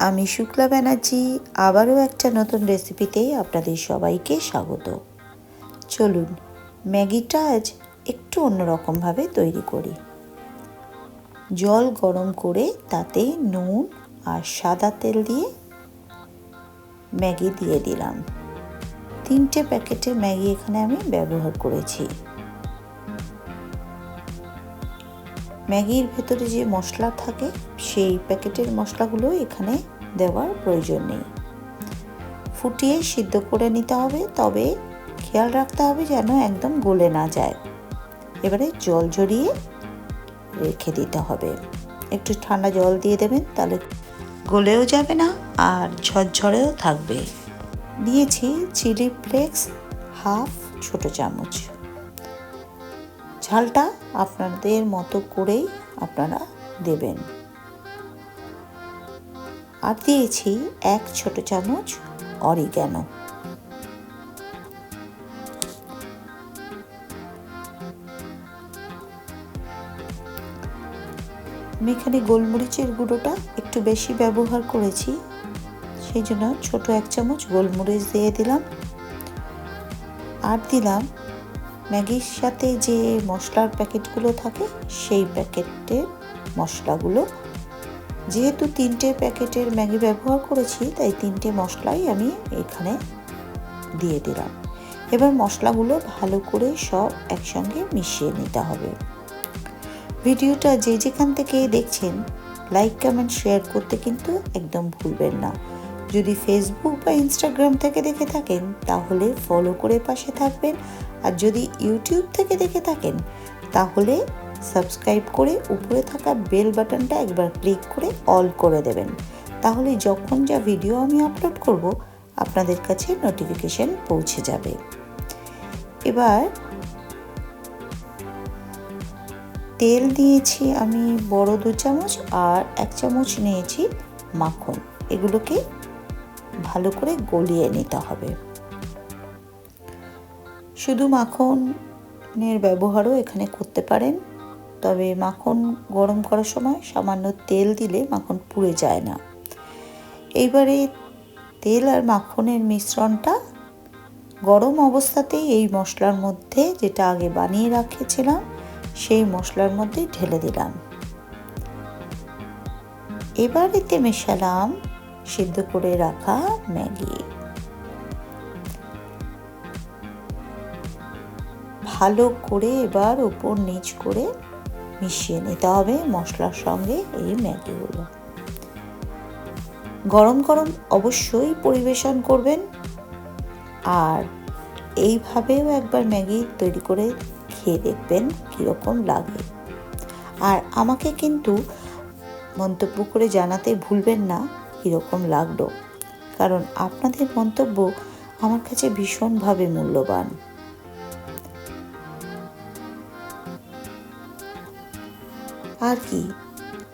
আমি শুক্লা ব্যানার্জি, আবারও একটা নতুন রেসিপিতে আপনাদের সবাইকে স্বাগত। চলুন, ম্যাগিটা আজ একটু অন্যরকমভাবে তৈরি করি। জল গরম করে তাতে নুন আর সাদা তেল দিয়ে ম্যাগি দিয়ে দিলাম। তিনটে প্যাকেটে ম্যাগি এখানে আমি ব্যবহার করেছি। ম্যাগির ভেতরে যে মশলা থাকে, সেই প্যাকেটের মশলাগুলো এখানে দেওয়ার প্রয়োজন নেই। ফুটিয়ে সিদ্ধ করে নিতে হবে, তবে খেয়াল রাখতে হবে যেন একদম গলে না যায়। এবারে জল ঝরিয়ে রেখে দিতে হবে। একটু ঠান্ডা জল দিয়ে দেবেন, তাহলে গলেও যাবে না আর ঝরঝরেও থাকবে। দিয়েছি চিলি ফ্লেক্স হাফ ছোট চামচ। ঝালটা আপনাদের মতো করেই আপনারা দেবেন। আর দিয়েছি এক ছোট চামচ অরিগ্যানো। আমি এখানে গোলমরিচের গুঁড়োটা একটু বেশি ব্যবহার করেছি, সেই জন্য ছোট এক চামচ গোলমরিচ দিয়ে দিলাম। আর দিলাম ম্যাগির সাথে যে মশলার প্যাকেটগুলো থাকে, সেই প্যাকেটের মশলাগুলো। যেহেতু তিনটে প্যাকেটের ম্যাগি ব্যবহার করেছি, তাই তিনটে মশলাই আমি এখানে দিয়ে দিলাম। এবার মশলাগুলো ভালো করে সব একসঙ্গে মিশিয়ে নিতে হবে। ভিডিওটা যে যেখান থেকে দেখছেন, লাইক, কমেন্ট, শেয়ার করতে কিন্তু একদম ভুলবেন না। যদি ফেসবুক বা ইনস্টাগ্রাম থেকে দেখে থাকেন, তাহলে ফলো করে পাশে থাকবেন। আর যদি ইউটিউব থেকে দেখে থাকেন, তাহলে সাবস্ক্রাইব করে উপরে থাকা বেল বাটনটা একবার ক্লিক করে অল করে দেবেন। তাহলে যখন যা ভিডিও আমি আপলোড করব, আপনাদের কাছে নোটিফিকেশন পৌঁছে যাবে। এবার তেল দিয়েছি আমি বড় দু চামচ আর এক চামচ নিয়েছি মাখন। এগুলোকে ভালো করে গলিয়ে নিতে হবে। শুধু মাখনের ব্যবহারও এখানে করতে পারেন, তবে মাখন গরম করার সময় সামান্য তেল দিলে মাখন পুড়ে যায় না। এইবারে তেল আর মাখনের মিশ্রণটা গরম অবস্থাতেই এই মশলার মধ্যে যেটা আগে বানিয়ে রাখেছিলাম, সেই মশলার মধ্যে ঢেলে দিলাম। এবার এতে মেশালাম সিদ্ধ করে রাখা ম্যাগি। ভালো করে এবার উপর নিচ করে মিশিয়ে নিতে হবে মশলার সঙ্গে এই ম্যাগিগুলো। গরম গরম অবশ্যই পরিবেশন করবেন। আর এইভাবেও একবার ম্যাগি তৈরি করে খেয়ে দেখবেন কীরকম লাগে। আর আমাকে কিন্তু মন্তব্য করে জানাতে ভুলবেন না। কীরকম লাগল। কারণ আপনাদের মন্তব্য আমার কাছে ভীষণভাবে মূল্যবান। আর কি?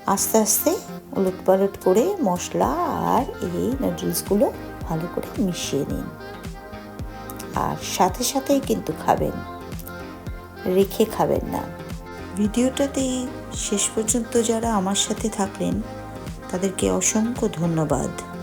আস্তে আস্তে উলট পালট করে মশলা আর এই নুডলসগুলো ভালো করে মিশিয়ে নিন। আর সাথে সাথেই কিন্তু খাবেন। রেখে খাবেন না। ভিডিওটাতে শেষ পর্যন্ত যারা আমার সাথে থাকলেন তাদেরকে অসংখ্য ধন্যবাদ।